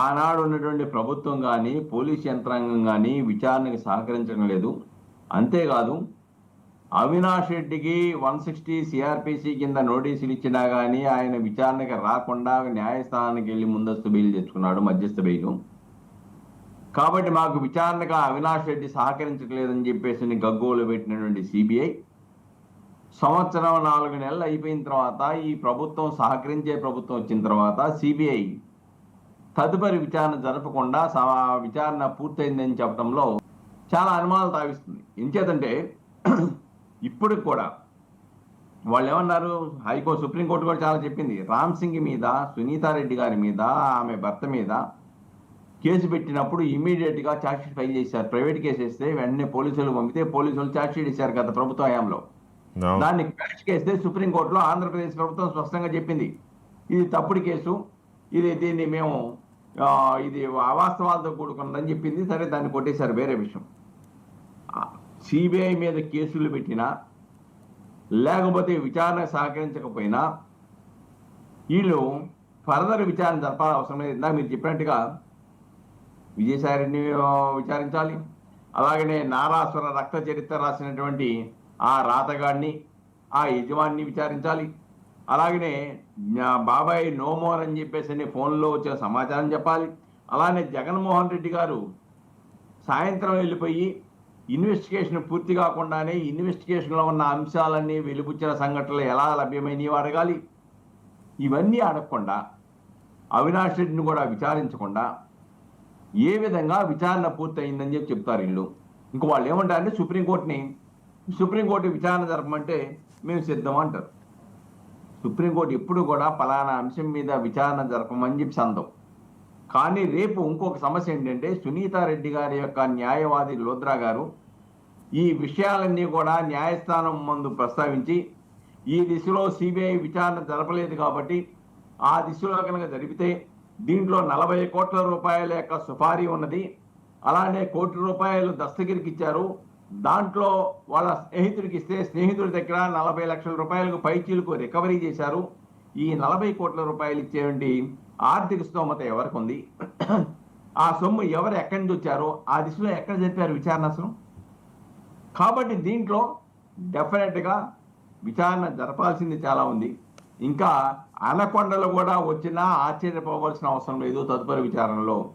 ఆనాడు ఉన్నటువంటి ప్రభుత్వం కానీ పోలీస్ యంత్రాంగం కానీ విచారణకు సహకరించడం లేదు. అంతేకాదు అవినాష్ రెడ్డికి వన్ సిక్స్టీ సిఆర్పిసి కింద నోటీసులు ఇచ్చినా కానీ ఆయన విచారణకి రాకుండా న్యాయస్థానానికి వెళ్ళి ముందస్తు బెయిల్ తెచ్చుకున్నాడు మధ్యస్థ బెయిల్. కాబట్టి మాకు విచారణకు అవినాష్ రెడ్డి సహకరించట్లేదని చెప్పేసి గగ్గోలు పెట్టినటువంటి సిబిఐ సంవత్సరం నాలుగు నెలలు అయిపోయిన తర్వాత ఈ ప్రభుత్వం సహకరించే ప్రభుత్వం వచ్చిన తర్వాత సిబిఐ తదుపరి విచారణ జరపకుండా స- విచారణ పూర్తయిందని చెప్పడంలో చాలా అనుమానాలు తావిస్తుంది. ఎంచేతంటే ఇప్పుడు కూడా వాళ్ళు ఏమన్నారు హైకోర్టు సుప్రీంకోర్టు కూడా చాలా చెప్పింది. రామ్ సింగ్ మీద సునీతారెడ్డి గారి మీద ఆమె భర్త మీద కేసు పెట్టినప్పుడు ఇమీడియట్గా ఛార్జ్షీట్ ఫైల్ చేశారు. ప్రైవేట్ కేసు వేస్తే వెంటనే పోలీసులు పంపితే పోలీసులు ఛార్జ్షీట్ ఇచ్చారు గత ప్రభుత్వ హయాంలో. దాన్ని క్వాష్ చేస్తే సుప్రీంకోర్టులో ఆంధ్రప్రదేశ్ ప్రభుత్వం స్పష్టంగా చెప్పింది. ఇది తప్పుడు కేసు. ఇది దీన్ని మేము ఇది అవాస్తవాలతో కూడుకున్నదని చెప్పింది. సరే దాన్ని కొట్టేశారు వేరే విషయం. సిబిఐ మీద కేసులు పెట్టినా లేకపోతే విచారణ సహకరించకపోయినా వీళ్ళు ఫర్దర్ విచారణ జరపాల్సిన అవసరం లేదు. ఇందాక మీరు చెప్పినట్టుగా విజయసాయిని విచారించాలి. అలాగనే నారాసుర రక్త చరిత్ర రాసినటువంటి ఆ రాతగాడిని ఆ యజమాని విచారించాలి. అలాగనే బాబాయ్ నోమోర్ అని చెప్పేసి ఫోన్లో వచ్చిన సమాచారం చెప్పాలి. అలానే జగన్మోహన్ రెడ్డి గారు సాయంత్రం వెళ్ళిపోయి ఇన్వెస్టిగేషన్ పూర్తి కాకుండానే ఇన్వెస్టిగేషన్లో ఉన్న అంశాలన్నీ వెలుపుచ్చిన సంఘటనలు ఎలా లభ్యమైనవి అడగాలి. ఇవన్నీ అడగకుండా అవినాష్ రెడ్డిని కూడా విచారించకుండా ఏ విధంగా విచారణ పూర్తయిందని చెప్పి చెప్తారు ఇల్లు ఇంక వాళ్ళు ఏమంటారంటే సుప్రీంకోర్టుని సుప్రీంకోర్టు విచారణ జరపమంటే మేము సిద్ధం అంటారు సుప్రీంకోర్టు ఎప్పుడు కూడా పలానా అంశం మీద విచారణ జరపమని చెప్పి సందం. కానీ రేపు ఇంకొక సమస్య ఏంటంటే సునీతారెడ్డి గారి యొక్క న్యాయవాది లోద్రా గారు ఈ విషయాలన్నీ కూడా న్యాయస్థానం ముందు ప్రస్తావించి ఈ దిశలో సిబిఐ విచారణ జరపలేదు కాబట్టి ఆ దిశలో కనుక జరిపితే దీంట్లో నలభై కోట్ల రూపాయల యొక్క సుపారీ ఉన్నది. అలానే కోటి రూపాయలు దస్తగిరికి ఇచ్చారు దాంట్లో వాళ్ళ స్నేహితుడికి ఇస్తే స్నేహితుడి దగ్గర నలభై లక్షల రూపాయలకు పైచీలకు రికవరీ చేశారు. ఈ నలభై కోట్ల రూపాయలు ఇచ్చేటువంటి ఆర్థిక స్తోమత ఎవరికి ఉంది ఆ సొమ్ము ఎవరు ఎక్కడి నుంచి వచ్చారో ఆ దిశలో ఎక్కడ జరిపారు విచారణ అసలు? కాబట్టి దీంట్లో డెఫినెట్గా విచారణ జరపాల్సింది చాలా ఉంది. ఇంకా అనకొండలు కూడా వచ్చినా ఆశ్చర్యపోవాల్సిన అవసరం లేదు తదుపరి విచారణలో.